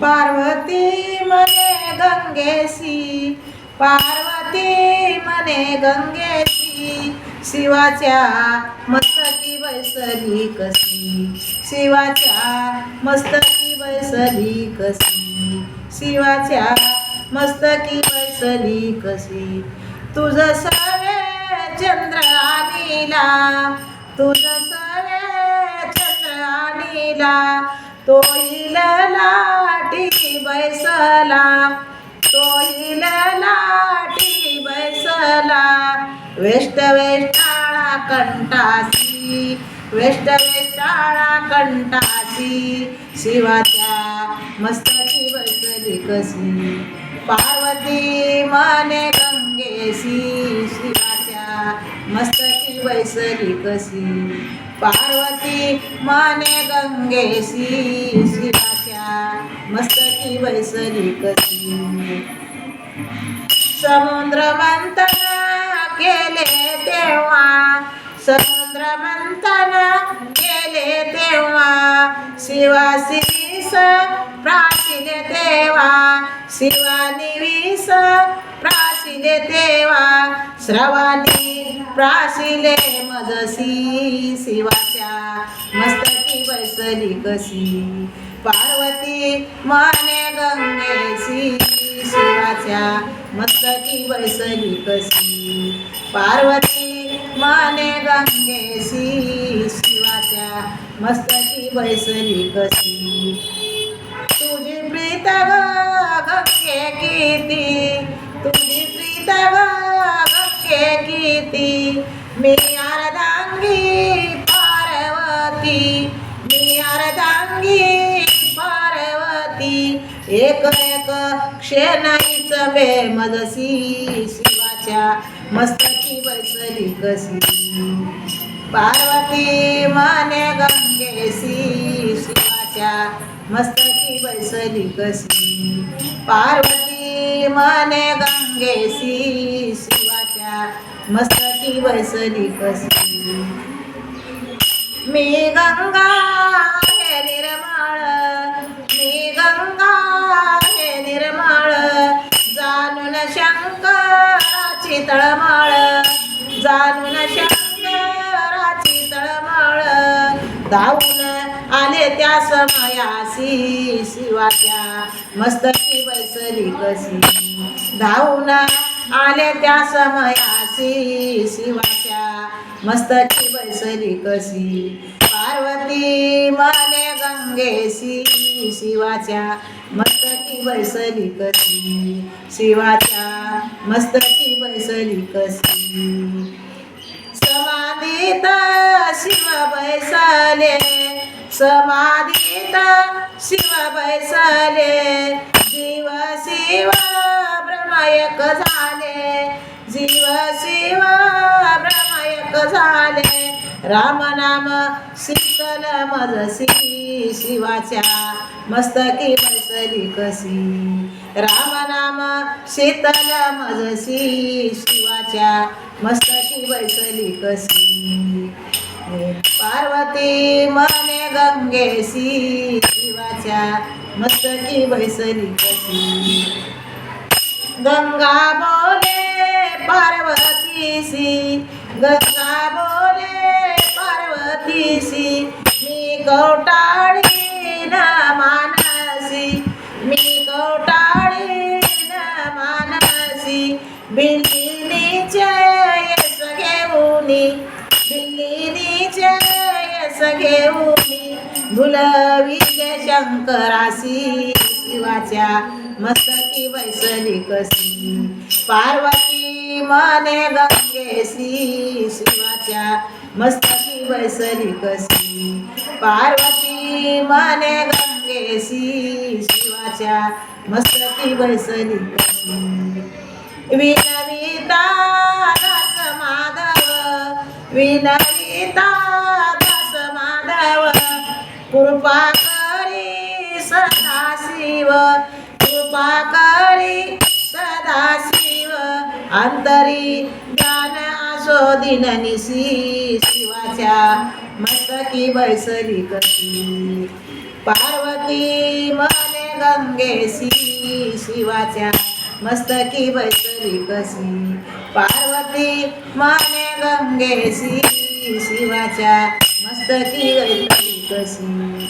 पार्वती मने गंगेशी पार्वती मने गंगेशी शिवाच्या मस्तकी बैसली कशी शिवाच्या मस्तकी बैसली कशी शिवाच्या मस्तकी बैसली कशी. तुझ सवे चंद्र आनीला तुझ सवे चंद्र आनीला तो येईल बसला तो येईल लाटी बैसला. वेष्ट वेष्टाळा कंटासी वेष्ट वेष्टाळा कंटासी शिवाच्या मस्तकी बसली कशी. पार्वती माने गंगेशी शिवाच्या मस्तकी बैसली कशी. पार्वती माने गंगेशी शिवाच्या मस्तकी बैसली कशी समुद्र मंथन केले तेव्हा समुद्र मंथन केले तेव्हा शिवा शिरीस देवा तेव्हा शिवानी विस प्राशिले तेव्हा श्रवानी प्राशिले मजसी शिवाच्या मस्तकी बैसली कशी. पार्वती माने गंगेशी शिवाच्या मस्तकी बैसली कशी पार्वती माने गंगेशी शिवाच्या मस्तकी बैसली कशी तुझी प्रीत गंगे किती तुझी प्रीत गंगे किती मी अर्धांगी पार्वती. एक एक क्षणाईच वे मदसी शिवाच्या मस्तकी बैसली कसी. पार्वती माने गंगेसी शिवाच्या मस्तकी बैसली कसी. पार्वती माने गंगेसी शिवाच्या मस्तकी बैसली कसी. मी गंगा शंकराची तळमळ जाणून शंकराची तळमळ. धावून आले त्या समयासी शिवाच्या मस्तकी बैसली कशी. धावून आले त्या समयासी शिवाच्या मस्तकी बैसली कशी. पार्वती मने गंगेशी शिवाच्या मस्तकी बैसली कशी? शिवाच्या मस्तकी बैसली कशी? समाधीत शिव बैसले समाधीत शिव बैसले जीव शिव ब्रह्मयक झाले जीव शिव ब्रह्मयक झाले. राम नाम शीतल मजसी शिवाच्या मस्तकी बसली कशी राम नाम शीतल मजसी शिवाच्या मस्तकी बैसली कशी पार्वती मने गंगेसी शिवाच्या मस्तकी बैसली कशी गंगा बोले पार्वतीसी गंगा कवटाळी न मानसी मी कवटाळी न मानसी बिल्लीचे यस घेऊनी बिल्लीनीचे यस घेऊनी भुलविले शंकरासी शिवाच्या मस्तकी बैसली कशी पार्वती मने गंगेशी शिवाच्या मस्तकी बैसली कसी पार्वती माने गंगेसी शिवाच्या मस्तकी बैसली कसी विनविता दास माधव विनविता दास माधव कृपा करी सदाशिव कृपा करी सदाशिव अंतरी ज्ञान असो दिननिसी शिवाच्या मस्तकी बैसली कशी. पार्वती मने गंगेसी शिवाच्या मस्तकी बैसली कशी. पार्वती माने गंगेसी शिवाच्या मस्तकी बैसली कशी.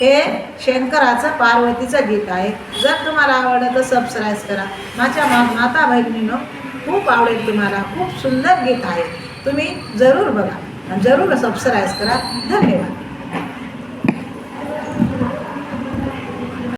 हे शंकराचं पार्वतीचं गीत आहे. जर तुम्हाला आवडलं तर सबस्क्राईब करा. माझ्या मा माता बहिणीनं खूप आवडेल तुम्हाला खूप सुंदर गीत आहे. तुम्ही जरूर बघा जरूर सबस्क्राईब करा. धन्यवाद.